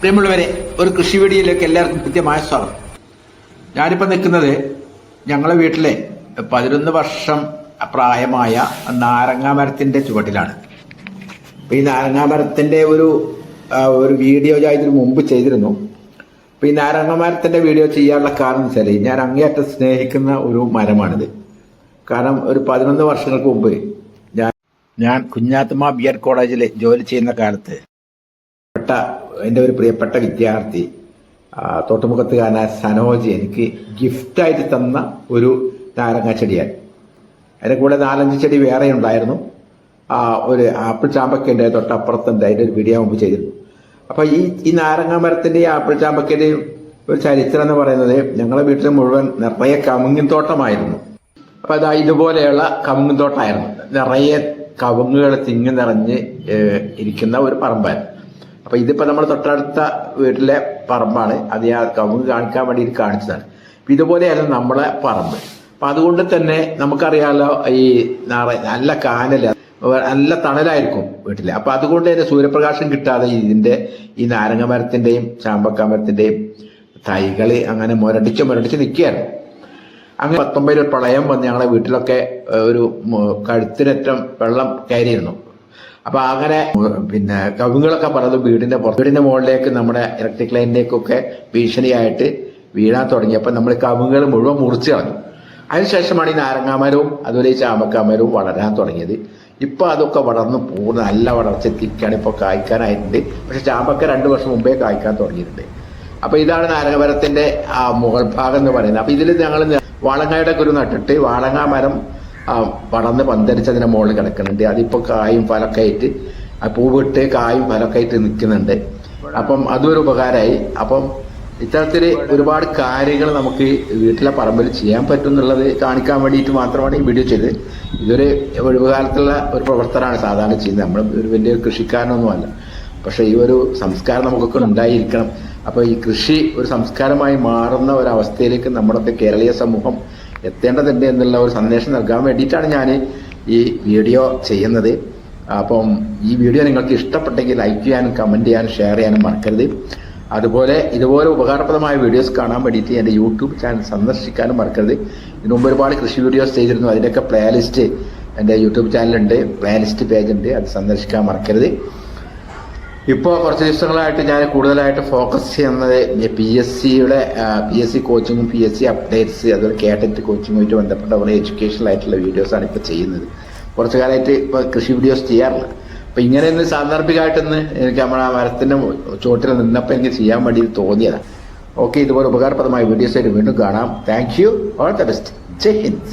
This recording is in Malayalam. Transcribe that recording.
പ്രിയമുള്ളവരെ ഒരു കൃഷി വീഡിയോയിലേക്ക് എല്ലാവർക്കും കൃത്യമായ സ്വാഗതം. ഞാനിപ്പോൾ നിൽക്കുന്നത് ഞങ്ങളെ വീട്ടിലെ പതിനൊന്ന് വർഷം പ്രായമായ നാരങ്ങാ മരത്തിന്റെ ചുവട്ടിലാണ് ഈ നാരങ്ങാ മരത്തിന്റെ ഒരു ഒരു വീഡിയോ ഞാൻ ഇതിനു മുമ്പ് ചെയ്തിരുന്നു. അപ്പോൾ ഈ നാരങ്ങ മരത്തിന്റെ വീഡിയോ ചെയ്യാനുള്ള കാരണം വെച്ചാൽ ഞാൻ അങ്ങേയറ്റം സ്നേഹിക്കുന്ന ഒരു മരമാണിത്. കാരണം ഒരു പതിനൊന്ന് വർഷങ്ങൾക്ക് മുമ്പ് ഞാൻ ഞാൻ കുഞ്ഞാത്തുമ്മ ബി എഡ് കോളേജിൽ ജോലി ചെയ്യുന്ന കാലത്ത് എന്റെ ഒരു പ്രിയപ്പെട്ട വിദ്യാർത്ഥി തോട്ടുമുഖത്തുകാരനായ സനോജ് എനിക്ക് ഗിഫ്റ്റായിട്ട് തന്ന ഒരു നാരങ്ങ ചെടിയാണ് അതിന്റെ കൂടെ നാലഞ്ച് ചെടി വേറെ ഉണ്ടായിരുന്നു. ഒരു ആപ്പിൾ ചാമ്പക്കന്റെ തൊട്ടപ്പുറത്തുണ്ട് അതിന്റെ ഒരു വീഡിയോ മുമ്പ് ചെയ്തിരുന്നു. അപ്പോൾ ഈ ഈ നാരങ്ങ മരത്തിന്റെയും ആപ്പിൾ ചാമ്പക്കന്റെയും ഒരു ചരിത്രം എന്ന് പറയുന്നത് ഞങ്ങളുടെ വീട്ടിൽ മുഴുവൻ നിറയെ കമുങ്ങിൻ തോട്ടമായിരുന്നു. അപ്പൊ അതാ ഇതുപോലെയുള്ള കവുങ്ങ് തോട്ടമായിരുന്നു. നിറയെ കവുങ്ങുകൾ തിങ്ങി നിറഞ്ഞ് ഇരിക്കുന്ന ഒരു പറമ്പായിരുന്നു. അപ്പൊ ഇതിപ്പോ നമ്മൾ തൊട്ടടുത്ത വീട്ടിലെ പറമ്പാണ്. അത് ഞാൻ നമുക്ക് കാണിക്കാൻ വേണ്ടി കാണിച്ചതാണ്. അപ്പൊ ഇതുപോലെയായിരുന്നു നമ്മളെ പറമ്പ്. അപ്പൊ അതുകൊണ്ട് തന്നെ നമുക്കറിയാലോ ഈ നാളെ നല്ല കാനല നല്ല തണലായിരിക്കും വീട്ടിൽ അപ്പൊ അതുകൊണ്ട് തന്നെ സൂര്യപ്രകാശം കിട്ടാതെ ഇതിന്റെ ഈ നാരങ്ങ മരത്തിന്റെയും ചാമ്പക്ക മരത്തിന്റെയും തൈകൾ അങ്ങനെ മുരടിച്ച് മുരടിച്ച് നിൽക്കുകയാണ്. അങ്ങനെ പത്തൊമ്പതിൽ പ്രളയം വന്ന് ഞങ്ങളെ വീട്ടിലൊക്കെ ഒരു കഴുത്തിനറ്റം വെള്ളം കയറിയിരുന്നു. അപ്പൊ അങ്ങനെ പിന്നെ കവുങ്ങളൊക്കെ പലതും വീടിന്റെ പുറത്ത് വീടിന്റെ മുകളിലേക്ക് നമ്മുടെ ഇലക്ട്രിക് ലൈനിലേക്കൊക്കെ ഭീഷണിയായിട്ട് വീഴാൻ തുടങ്ങിയപ്പോൾ നമ്മൾ കവുങ്ങൾ മുഴുവൻ മുറിച്ചു കളഞ്ഞു. അതിനുശേഷമാണ് ഈ നാരങ്ങാമരവും അതുപോലെ ഈ ചാമക്കാമരവും വളരാൻ തുടങ്ങിയത്. ഇപ്പൊ അതൊക്കെ വളർന്ന് പൂർണ നല്ല വളർച്ചയ്ക്കാണ് ഇപ്പോൾ കായ്ക്കാനായിട്ടുണ്ട്. പക്ഷെ ചാമ്പക്ക രണ്ടു വർഷം മുമ്പേ കായ്ക്കാൻ തുടങ്ങിയിട്ടുണ്ട്. അപ്പൊ ഇതാണ് നാരകമരത്തിന്റെ മുകൾ ഭാഗം എന്ന് പറയുന്നത്. അപ്പൊ ഇതിൽ ഞങ്ങൾ വാളങ്ങയുടെ കുരു നട്ടിട്ട് വാളങ്ങ മരം ആ, വടന്ന് പന്തരിച്ച് അതിന്റെ മുകളിൽ കിടക്കുന്നുണ്ട്. അതിപ്പോ കായും ഫലൊക്കെ ആയിട്ട് ആ പൂവിട്ട് കായും ഫലൊക്കെ ആയിട്ട് നിൽക്കുന്നുണ്ട്. അപ്പം അതൊരു ഉപകാരമായി. അപ്പം ഇത്തരത്തിൽ ഒരുപാട് കാര്യങ്ങൾ നമുക്ക് വീട്ടിലെ പറമ്പിൽ ചെയ്യാൻ പറ്റും എന്നുള്ളത് കാണിക്കാൻ വേണ്ടിയിട്ട് മാത്രമാണ് ഈ വീഡിയോ ചെയ്തത്. ഇതൊരു ഒഴിവുകാലത്തുള്ള ഒരു പ്രവർത്തനമാണ് സാധാരണ ചെയ്യുന്നത്. നമ്മൾ ഒരു വലിയ കൃഷിക്കാരനൊന്നുമല്ല. പക്ഷെ ഈ ഒരു സംസ്കാരം നമുക്കൊക്കെ ഉണ്ടായിരിക്കണം. അപ്പൊ ഈ കൃഷി ഒരു സംസ്കാരമായി മാറുന്ന ഒരു അവസ്ഥയിലേക്ക് നമ്മുടെ കേരളീയ സമൂഹം എത്തേണ്ടതുണ്ട് എന്നുള്ള ഒരു സന്ദേശം നൽകാൻ വേണ്ടിയിട്ടാണ് ഞാൻ ഈ വീഡിയോ ചെയ്യുന്നത്. അപ്പം ഈ വീഡിയോ നിങ്ങൾക്ക് ഇഷ്ടപ്പെട്ടെങ്കിൽ ലൈക്ക് ചെയ്യാനും കമന്റ് ചെയ്യാനും ഷെയർ ചെയ്യാനും മറക്കരുത്. അതുപോലെ ഇതുപോലെ ഉപകാരപ്രദമായ വീഡിയോസ് കാണാൻ വേണ്ടിയിട്ട് എന്റെ യൂട്യൂബ് ചാനൽ സന്ദർശിക്കാനും മറക്കരുത്. ഇതിനു മുമ്പ് ഒരുപാട് കൃഷി വീഡിയോസ് ചെയ്തിരുന്നു. അതിന്റെയൊക്കെ പ്ലേലിസ്റ്റ് എന്റെ യൂട്യൂബ് ചാനലുണ്ട് പ്ലേലിസ്റ്റ് പേജ് ഉണ്ട്. അത് സന്ദർശിക്കാൻ മറക്കരുത്. ഇപ്പോൾ കുറച്ച് ദിവസങ്ങളായിട്ട് ഞാൻ കൂടുതലായിട്ട് ഫോക്കസ് ചെയ്യുന്നത് പി എസ് സിയുടെ പി എസ് സി കോച്ചിങ്ങും പി എസ് സി അപ്ഡേറ്റ്സ് അതുപോലെ കേട്ടറ്റ് കോച്ചിങ്ങുമായിട്ട് ബന്ധപ്പെട്ട കുറേ എഡ്യൂക്കേഷണൽ ആയിട്ടുള്ള വീഡിയോസാണ് ഇപ്പോൾ ചെയ്യുന്നത്. കുറച്ച് കാലമായിട്ട് ഇപ്പോൾ കൃഷി വീഡിയോസ് ചെയ്യാറില്ല. അപ്പോൾ ഇങ്ങനെ ഒന്ന് സാന്ദർഭികമായിട്ടൊന്ന് എനിക്ക് നമ്മൾ ആ മരത്തിന്റെ ചോട്ടിൽ നിന്നപ്പോൾ എനിക്ക് ചെയ്യാൻ വേണ്ടി തോന്നിയതാണ് ഓക്കെ ഇതുപോലെ ഉപകാരപ്രദമായ വീഡിയോസ് ആയിട്ട് വീണ്ടും കാണാം. Thank you all the best Jai Hind.